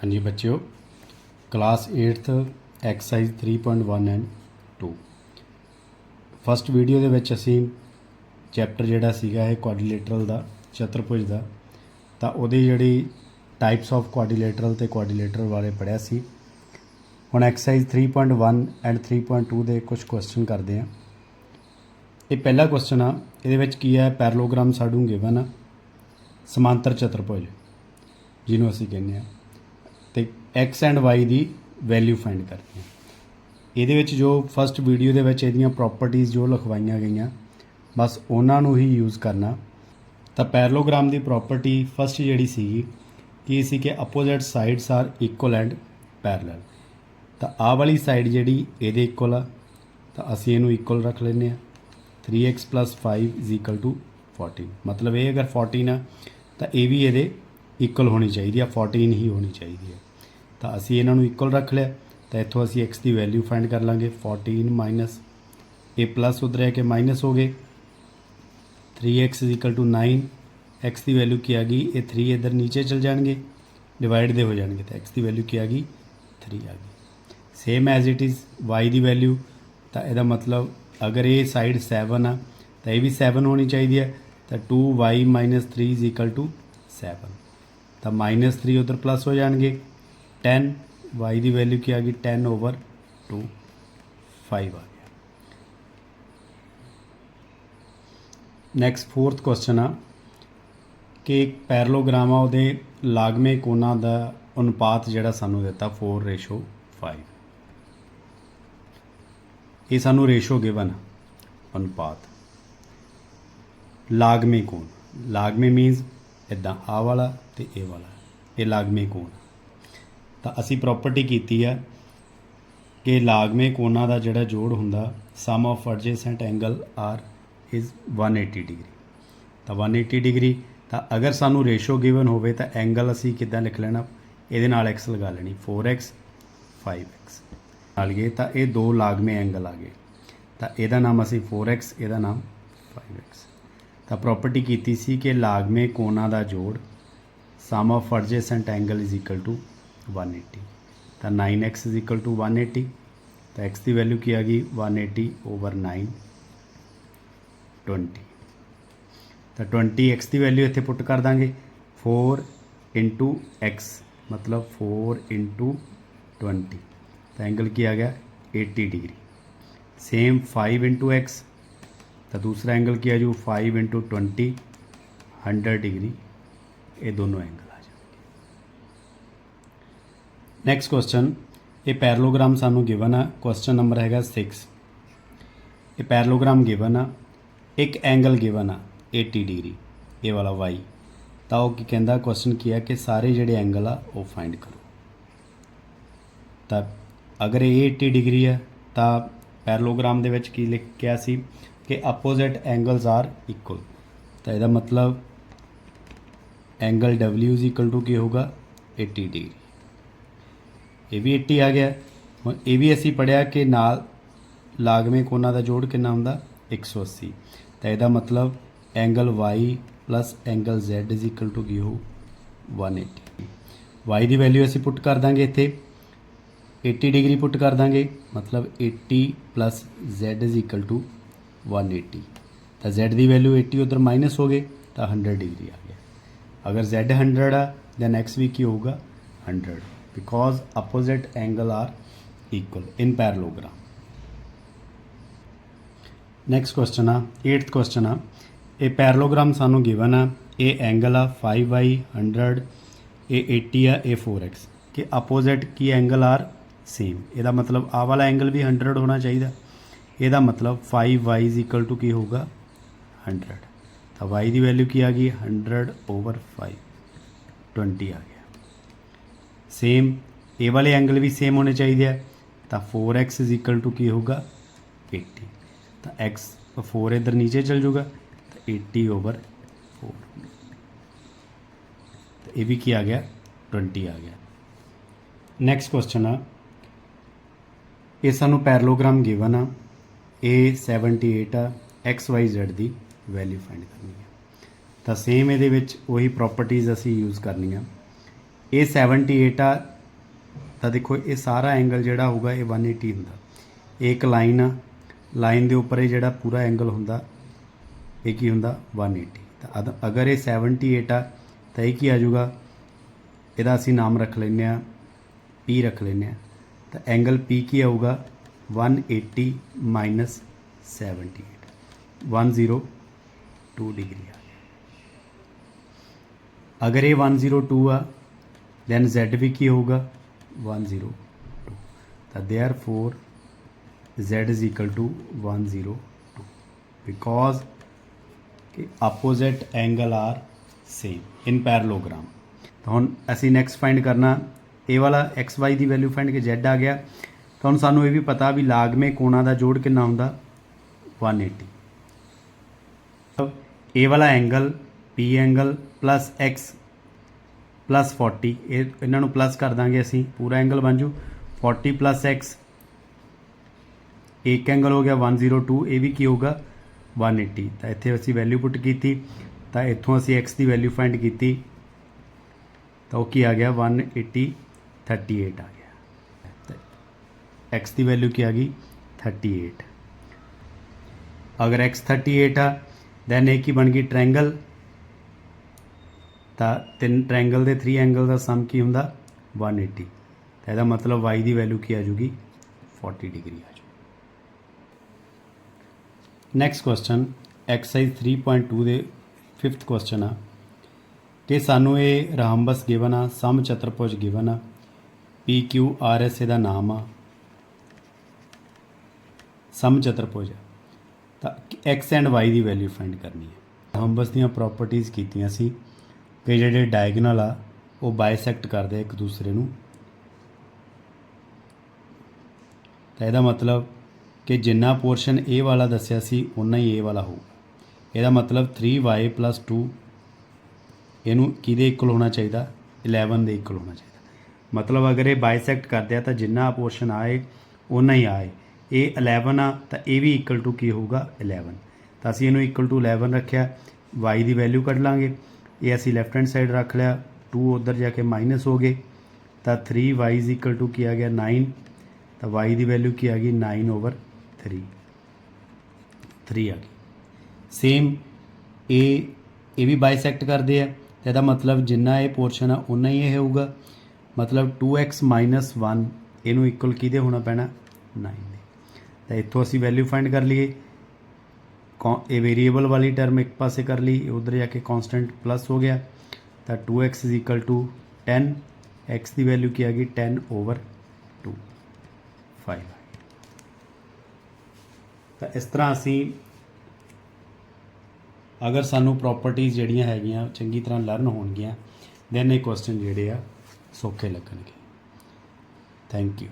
ਹਾਂਜੀ ਬੱਚਿਓ class 8th exercise 3.1 and 2 first video ਦੇ ਵਿੱਚ ਅਸੀਂ ਚੈਪਟਰ ਜਿਹੜਾ ਸੀਗਾ ਇਹ ਕੁਆਡਰੀਲੇਟਰਲ ਦਾ, ਚਤਰਭੁਜ ਦਾ, ਤਾਂ ਉਹਦੀ ਜਿਹੜੀ ਟਾਈਪਸ ਆਫ ਕੁਆਡਰੀਲੇਟਰਲ ਤੇ ਕੁਆਡਰੀਲੇਟਰਲ ਬਾਰੇ ਪੜਿਆ ਸੀ। ਹੁਣ ਐਕਸਰਸਾਈਜ਼ 3.1 ਐਂਡ 3.2 ਦੇ ਕੁਝ ਕੁਐਸਚਨ ਕਰਦੇ ਹਾਂ। ਇਹ ਪਹਿਲਾ ਕੁਐਸਚਨ ਆ, ਇਹਦੇ ਵਿੱਚ ਕੀ ਹੈ? ਪੈਰਲੋਗ੍ਰਾਮ ਸਾਨੂੰ ਗਿਵਨ ਆ, ਸਮਾਂਤਰ ਚਤੁਰਭੁਜ, ਜਿਹਨੂੰ ਅਸੀਂ ਕਹਿੰਦੇ ਆ ਤੇ x ਐਂਡ y ਦੀ ਵੈਲਿਊ ਫਾਈਂਡ ਕਰਨੀ ਹੈ। ਇਹਦੇ ਵਿੱਚ ਜੋ ਫਸਟ ਵੀਡੀਓ ਦੇ ਵਿੱਚ ਇਹਦੀਆਂ ਪ੍ਰੋਪਰਟੀਆਂ ਜੋ ਲਿਖਵਾਈਆਂ ਗਈਆਂ, ਬਸ ਉਹਨਾਂ ਨੂੰ ਹੀ ਯੂਜ਼ ਕਰਨਾ। ਤਾਂ ਪੈਰਲੋਗ੍ਰਾਮ ਦੀ ਪ੍ਰੋਪਰਟੀ ਫਸਟ ਜਿਹੜੀ ਸੀਗੀ, ਕੀ ਸੀ ਕਿ opposite sides are equal and parallel ਤਾਂ ਆਹ ਵਾਲੀ ਸਾਈਡ ਜਿਹੜੀ ਇਹਦੇ ਇਕੁਅਲ ਆ, ਤਾਂ ਅਸੀਂ ਇਹਨੂੰ ਇਕੁਅਲ ਰੱਖ ਲੈਂਦੇ ਆ 3x 5 14 ਮਤਲਬ ਇਹ ਅਗਰ 14 ਆ, ਤਾਂ ਇਹ ਵੀ ਇਹਦੇ ਇਕੁਅਲ ਹੋਣੀ ਚਾਹੀਦੀ ਆ 14 ਹੀ ਹੋਣੀ ਚਾਹੀਦੀ ਹੈ ਤਾਂ ਅਸੀਂ ਇਹਨਾਂ ਨੂੰ ਇਕੁਅਲ ਰੱਖ ਲਿਆ, ਤਾਂ ਇੱਥੋਂ ਅਸੀਂ x ਦੀ ਵੈਲਿਊ ਫਾਈਂਡ ਕਰ ਲਾਂਗੇ 14 ਮਾਈਨਸ ਇਹ ਪਲੱਸ ਉਧਰ ਹੈ ਕਿ ਮਾਈਨਸ ਹੋ ਗਏ। 3x 9 x ਦੀ ਵੈਲਿਊ ਕੀ ਆ ਗਈ? ਇਹ 3 ਇਧਰ ਨੀਚੇ ਚਲ ਜਾਣਗੇ ਡਿਵਾਈਡ ਦੇ ਹੋ ਜਾਣਗੇ, ਤਾਂ x ਦੀ ਵੈਲਿਊ ਕੀ ਆ ਗਈ? 3 ਆ ਗਈ। Same as it is y ਦੀ ਵੈਲਿਊ ਤਾਂ ਇਹਦਾ ਮਤਲਬ ਅਗਰ ਇਹ ਸਾਈਡ 7 ਆ, ਤਾਂ ਇਹ ਵੀ 7 ਹੋਣੀ ਚਾਹੀਦੀ ਹੈ ਤਾਂ 2y 3 7 ਤਾਂ -3 ਉਧਰ ਪਲੱਸ ਹੋ ਜਾਣਗੇ। 10 y ਦੀ ਵੈਲਿਊ ਕੀ ਆ ਗਈ? 10 ਓਵਰ 2 5 ਆ ਗਿਆ। ਨੈਕਸਟ ਫੋਰਥ ਕੁਐਸਚਨ ਆ। ਕਿ ਇੱਕ ਪੈਰਲੋਗ੍ਰਾਮ ਆ, ਉਹਦੇ ਲਾਗਮੇ ਕੋਣਾਂ ਦਾ ਅਨੁਪਾਤ ਜਿਹੜਾ ਸਾਨੂੰ ਦਿੱਤਾ 4:5 ਇਹ ਸਾਨੂੰ ਰੇਸ਼ੋ ਗਿਵਨ ਅਨੁਪਾਤ। ਲਾਗਮੇ ਕੋਣ। ਲਾਗਮੇ ਮੀਨਸ ਇਦਾਂ ਆ ਵਾਲਾ ਤੇ ਇਹ ਵਾਲਾ ਇਹ ਲਾਗਮੇ ਕੋਣ ਤਾਂ ਅਸੀਂ ਪ੍ਰਾਪਰਟੀ ਕੀਤੀ ਆ ਕਿ ਲਾਗਮੇ ਕੋਣਾਂ ਦਾ ਜਿਹੜਾ ਜੋੜ ਹੁੰਦਾ sum of adjacent angle are is 180 degree ਤਾਂ 180 ਡਿਗਰੀ ਤਾਂ ਅਗਰ ਸਾਨੂੰ ਰੇਸ਼ੋ ਗਿਵਨ ਹੋਵੇ ਤਾਂ ਐਂਗਲ ਅਸੀਂ ਕਿੱਦਾਂ ਲਿਖ ਲੈਣਾ? ਇਹਦੇ ਨਾਲ x ਲਗਾ ਲੈਣੀ 4x 5x ਨਾਲ ਗਏ, ਤਾਂ ਇਹ ਦੋ ਲਾਗਮੇ ਐਂਗਲ ਆ ਗਏ। ਤਾਂ ਇਹਦਾ ਨਾਮ ਅਸੀਂ 4x ਇਹਦਾ ਨਾਮ 5x ਤਾਂ ਪ੍ਰਾਪਰਟੀ ਕੀਤੀ ਸੀ ਕਿ ਲਾਗਮੇ ਕੋਣਾਂ ਦਾ ਜੋੜ sum of adjacent angle is equal to 180 ਤਾਂ 9x ਇਜ਼ ਇਕੁਅਲ ਟੂ 180 ਤਾਂ x ਦੀ ਵੈਲਿਊ ਕੀ ਆ ਗਈ? 180 ਓਵਰ 9 20 ਤਾਂ 20x ਦੀ ਵੈਲਿਊ ਇੱਥੇ ਪੁੱਟ ਕਰ ਦਾਂਗੇ। 4 into x, ਮਤਲਬ 4 into 20 ਤਾਂ ਐਂਗਲ ਕੀ ਆ ਗਿਆ? 80 ਡਿਗਰੀ ਸੇਮ 5 into x, ਤਾਂ ਦੂਸਰਾ ਐਂਗਲ ਕੀ ਆ ਜੂ? 5 into 20 100 ਡਿਗਰੀ ਇਹ ਦੋਨੋਂ ਐਂਗਲ ਆ ਜਾਣਗੇ। ਨੈਕਸਟ ਕੁਐਸਚਨ ਇਹ ਪੈਰਲੋਗ੍ਰਾਮ ਸਾਨੂੰ ਗਿਵਨ ਆ। ਕੁਐਸਚਨ ਨੰਬਰ ਹੈਗਾ 6 ਇਹ ਪੈਰਲੋਗ੍ਰਾਮ ਗਿਵਨ ਆ। ਇੱਕ ਐਂਗਲ ਗਿਵਨ ਆ 80 ਡਿਗਰੀ ਇਹ ਵਾਲਾ y ਤਾਂ ਉਹ ਕੀ ਕਹਿੰਦਾ ਕੁਐਸਚਨ ਕੀ ਹੈ ਕਿ ਸਾਰੇ ਜਿਹੜੇ ਐਂਗਲ ਆ, ਉਹ ਫਾਈਂਡ ਕਰੋ। ਤਾਂ ਅਗਰ ਇਹ 80 ਡਿਗਰੀ ਆ ਤਾਂ ਪੈਰਲੋਗ੍ਰਾਮ ਦੇ ਵਿੱਚ ਕੀ ਲਿਖਿਆ ਸੀ ਕਿ ਆਪੋਜ਼ਿਟ ਐਂਗਲਸ ਆਰ ਇਕੁਅਲ ਤਾਂ ਇਹਦਾ ਮਤਲਬ angle W is equal to ਕੀ ਹੋਊਗਾ? 80 ਡਿਗਰੀ ਇਹ ਵੀ 80 ਆ ਗਿਆ। ਹੁਣ ਇਹ ਵੀ ਅਸੀਂ ਪੜਿਆ ਕਿ ਨਾਲ ਲਾਗਵੇਂ ਕੋਣਾਂ ਦਾ ਜੋੜ ਕਿੰਨਾ ਹੁੰਦਾ? 180 ਤਾਂ ਇਹਦਾ ਮਤਲਬ angle y plus angle z is equal to ਕੀ ਹੋ 180 y ਦੀ ਵੈਲਿਊ ਅਸੀਂ ਪੁੱਟ ਕਰ ਦਾਂਗੇ ਇੱਥੇ। 80 ਡਿਗਰੀ ਪੁੱਟ ਕਰ ਦਾਂਗੇ। ਮਤਲਬ 80 plus z is equal to 180 ਤਾਂ z ਦੀ ਵੈਲਿਊ 80 ਉਧਰ ਮਾਈਨਸ ਹੋ ਗਏ, ਤਾਂ 100 ਡਿਗਰੀ ਆ ਗਿਆ। ਅਗਰ z 100 ਆ ਦੈਨ x ਵੀ ਕੀ ਹੋਊਗਾ 100 because opposite angle are equal in parallelogram next question ਆ 8th ਕੁਐਸਚਨ ਆ ਇਹ ਪੈਰਲੋਗ੍ਰਾਮ ਸਾਨੂੰ ਗਿਵਨ ਆ ਇਹ ਐਂਗਲ ਆ 5y 100 ਇਹ 80 ਆ ਇਹ 4x ਕਿ ਆਪੋਜ਼ਿਟ ਕੀ ਐਂਗਲ ਆਰ ਸੇਮ ਇਹਦਾ ਮਤਲਬ ਆ ਵਾਲਾ ਐਂਗਲ ਵੀ 100 ਹੋਣਾ ਚਾਹੀਦਾ ਇਹਦਾ ਮਤਲਬ 5y ਇਕੁਅਲ ਟੂ ਕੀ ਹੋਊਗਾ 100 ਤਾਂ y ਦੀ ਵੈਲਿਊ ਕੀ ਆ ਗਈ? 100 ਓਵਰ 5 20 ਆ ਗਿਆ। ਸੇਮ ਇਹ ਵਾਲੇ ਐਂਗਲ ਵੀ ਸੇਮ ਹੋਣੇ ਚਾਹੀਦੇ ਆ। ਤਾਂ 4x ਇਕੁਅਲ ਟੂ ਕੀ ਹੋਊਗਾ? 80 ਤਾਂ x 4 ਇਧਰ ਨੀਚੇ ਚਲ ਜਾਊਗਾ, ਤਾਂ 80 ਓਵਰ 4 ਤਾਂ ਇਹ ਵੀ ਕੀ ਆ ਗਿਆ? 20 ਆ ਗਿਆ। ਨੈਕਸਟ ਕੁਐਸਚਨ ਆ। ਇਹ ਸਾਨੂੰ ਪੈਰਲੋਗ੍ਰਾਮ ਗਿਵਨ ਆ। ਇਹ 78 ਆ, x, y ਦੀ। ਵੈਲਿਊ ਫਾਈਂਡ ਕਰਨੀ ਹੈ। ਤਾਂ ਸੇਮ ਇਹਦੇ ਵਿੱਚ ਉਹੀ ਪ੍ਰੋਪਰਟੀਆਂ ਅਸੀਂ ਯੂਜ਼ ਕਰਨੀਆਂ। ਇਹ 78 ਆ, ਤਾਂ ਦੇਖੋ ਇਹ ਸਾਰਾ ਐਂਗਲ ਜਿਹੜਾ ਹੋਊਗਾ ਇਹ 180 ਹੁੰਦਾ। ਇਹ ਇੱਕ ਲਾਈਨ ਆ ਲਾਈਨ ਦੇ ਉੱਪਰ ਇਹ ਜਿਹੜਾ ਪੂਰਾ ਐਂਗਲ ਹੁੰਦਾ, ਇਹ ਕੀ ਹੁੰਦਾ? 180 ਤਾਂ ਅਦ- ਅਗਰ ਇਹ 78 ਆ, ਤਾਂ ਇਹ ਕੀ ਆ ਜਾਊਗਾ? ਇਹਦਾ ਅਸੀਂ ਨਾਮ ਰੱਖ ਲੈਂਦੇ ਆ P ਰੱਖ ਲੈਂਦੇ ਆ ਤਾਂ ਐਂਗਲ P ਕੀ ਆਊਗਾ? 180 ਮਾਈਨਸ 78 102 ਡਿਗਰੀ ਆ ਗਿਆ ਅਗਰ ਇਹ 102 ਆ ਦੈਨ Z ਵੀ ਕੀ ਹੋਊਗਾ? 102 ਤਾਂ therefore, Z is equal to 102 because ਕਿ opposite angle are same in parallelogram ਤਾਂ ਹੁਣ ਅਸੀਂ ਨੈਕਸਟ ਫਾਈਂਡ ਕਰਨਾ, ਇਹ ਵਾਲਾ xy ਦੀ ਵੈਲਿਊ ਫਾਈਂਡ ਕਿ z ਆ ਗਿਆ। ਤਾਂ ਹੁਣ ਸਾਨੂੰ ਇਹ ਵੀ ਪਤਾ ਵੀ ਲਾਗਮੇ ਕੋਣਾ ਦਾ ਜੋੜ ਕਿੰਨਾ ਹੁੰਦਾ? 180 ਇਹ ਵਾਲਾ angle p angle plus x plus 40 ਇਹ ਇਹਨਾਂ ਨੂੰ ਪਲੱਸ ਕਰ ਦਾਂਗੇ ਅਸੀਂ, ਪੂਰਾ ਐਂਗਲ ਬਣ ਜੂ। 40 ਪਲੱਸ x, ਇੱਕ ਐਂਗਲ ਹੋ ਗਿਆ 102 ਇਹ ਵੀ ਕੀ ਹੋਊਗਾ? 180 ਤਾਂ ਇੱਥੇ ਅਸੀਂ ਵੈਲਿਊ ਪੁੱਟ ਕੀਤੀ, ਤਾਂ ਇੱਥੋਂ ਅਸੀਂ x ਦੀ ਵੈਲਿਊ ਫਾਈਂਡ ਕੀਤੀ, ਤਾਂ ਉਹ ਕੀ ਆ ਗਿਆ? 180 38 ਆ ਗਿਆ। ਤਾਂ x ਦੀ ਵੈਲਿਊ ਕੀ ਆ ਗਈ? 38 ਅਗਰ x 38 ਆ ਦੈਨ ਇਹ ਕੀ ਬਣ ਗਈ? ਟ੍ਰਾਇੰਗਲ ਤਾਂ ਤਿੰਨ ਟ੍ਰਾਇੰਗਲ ਦੇ 3 ਐਂਗਲ ਦਾ ਸਮ ਕੀ ਹੁੰਦਾ? 180 ਤਾਂ ਇਹਦਾ ਮਤਲਬ y ਦੀ ਵੈਲਿਊ ਕੀ ਆ ਜੂਗੀ 40 ਡਿਗਰੀ ਆ ਜੂਗੀ ਨੈਕਸਟ ਕੁਐਸਚਨ ਐਕਸਰਸਾਈਜ਼ 3.2 ਦੇ 5th ਕੁਐਸਚਨ ਆ। ਕਿ ਸਾਨੂੰ ਇਹ ਰਾਮਬਸ ਗਿਵਨ ਆ, ਸਮ ਚਤੁਰਭੁਜ ਗਿਵਨ ਆ। ਪੀ ਕਿਊ ਆਰ ਐਸ ਇਹਦਾ ਨਾਮ ਆ। ਸਮ ਚਤੁਰਭੁਜ ਆ। ਤਾਂ x ਐਂਡ y ਦੀ ਵੈਲਿਊ ਫਾਈਂਡ ਕਰਨੀ ਹੈ। ਰਹਾਮਬਸ ਦੀਆਂ ਪ੍ਰਾਪਰਟੀਆਂ ਕੀਤੀਆਂ ਸੀ ਕਿ ਜਿਹੜੇ ਡਾਇਗਨਲ ਆ, ਉਹ ਬਾਈਸੈਕਟ ਕਰਦੇ ਆ ਇੱਕ ਦੂਸਰੇ ਨੂੰ। ਤਾਂ ਇਹਦਾ ਮਤਲਬ ਕਿ ਜਿੰਨਾ ਪੋਰਸ਼ਨ ਇਹ ਵਾਲਾ ਦੱਸਿਆ ਸੀ ਉਨਾ ਹੀ ਇਹ ਵਾਲਾ ਹੋਊਗਾ ਇਹਦਾ ਮਤਲਬ 3y 2 ਇਹਨੂੰ ਕਿਹਦੇ ਇਕੁਅਲ ਹੋਣਾ ਚਾਹੀਦਾ? 11 ਦੇ ਇਕੁਅਲ ਹੋਣਾ ਚਾਹੀਦਾ। ਮਤਲਬ ਅਗਰ ਇਹ ਬਾਈਸੈਕਟ ਕਰਦੇ ਆ, ਤਾਂ ਜਿੰਨਾ ਪੋਰਸ਼ਨ ਆਏ ਉਨਾ ਹੀ ਆਏ। ਇਹ 11 ਆ, ਤਾਂ ਇਹ ਵੀ ਇਕੁਅਲ ਟੂ ਕੀ ਹੋਊਗਾ? 11 ਤਾਂ ਅਸੀਂ ਇਹਨੂੰ ਇਕੁਅਲ ਟੂ 11 ਰੱਖਿਆ, y ਦੀ ਵੈਲਿਊ ਕੱਢ ਲਾਂਗੇ। ਇਹ ਅਸੀਂ ਲੈਫਟ ਹੈਂਡ ਸਾਈਡ ਰੱਖ ਲਿਆ 2 ਉਧਰ ਜਾ ਕੇ ਮਾਈਨਸ ਹੋ ਗਏ। ਤਾਂ 3y is equal to ਕੀ ਆ ਗਿਆ? 9 ਤਾਂ y ਦੀ ਵੈਲਿਊ ਕੀ ਆ ਗਈ? 9 ਓਵਰ 3 3 ਆ ਗਈ। ਸੇਮ ਇਹ ਇਹ ਵੀ ਬਾਈਸੈਕਟ ਕਰਦੇ ਆ। ਤੇ ਇਹਦਾ ਮਤਲਬ ਜਿੰਨਾ ਇਹ ਪੋਰਸ਼ਨ ਆ ਉਨਾ ਹੀ ਇਹ ਹੋਊਗਾ। ਮਤਲਬ 2x 1 ਇਹਨੂੰ ਇਕੁਅਲ ਕਿਹਦੇ ਹੋਣਾ ਪੈਣਾ? 9 ਤਾਂ ਇੱਥੋਂ ਅਸੀਂ ਵੈਲਿਊ ਫਾਈਂਡ ਕਰ ਲਈਏ। ਕੌ- ਇਹ ਵੇਰੀਏਬਲ ਵਾਲੀ ਟਰਮ ਇੱਕ ਪਾਸੇ ਕਰ ਲਈ ਉਧਰ ਜਾ ਕੇ ਕਾਂਸਟੈਂਟ ਪਲੱਸ ਹੋ ਗਿਆ। ਤਾਂ 2x 10 x ਦੀ ਵੈਲਿਊ ਕੀ ਆ ਗਈ? 10 ਓਵਰ 2 5 ਤਾਂ ਇਸ ਤਰ੍ਹਾਂ ਅਸੀਂ ਅਗਰ ਸਾਨੂੰ ਪ੍ਰਾਪਰਟੀਆਂ ਜਿਹੜੀਆਂ ਹੈਗੀਆਂ, ਚੰਗੀ ਤਰ੍ਹਾਂ ਲਰਨ ਹੋਣਗੀਆਂ ਦੈਨ ਇਹ ਕੁਐਸਚਨ ਜਿਹੜੇ ਆ ਸੌਖੇ ਲੱਗਣਗੇ। Thank you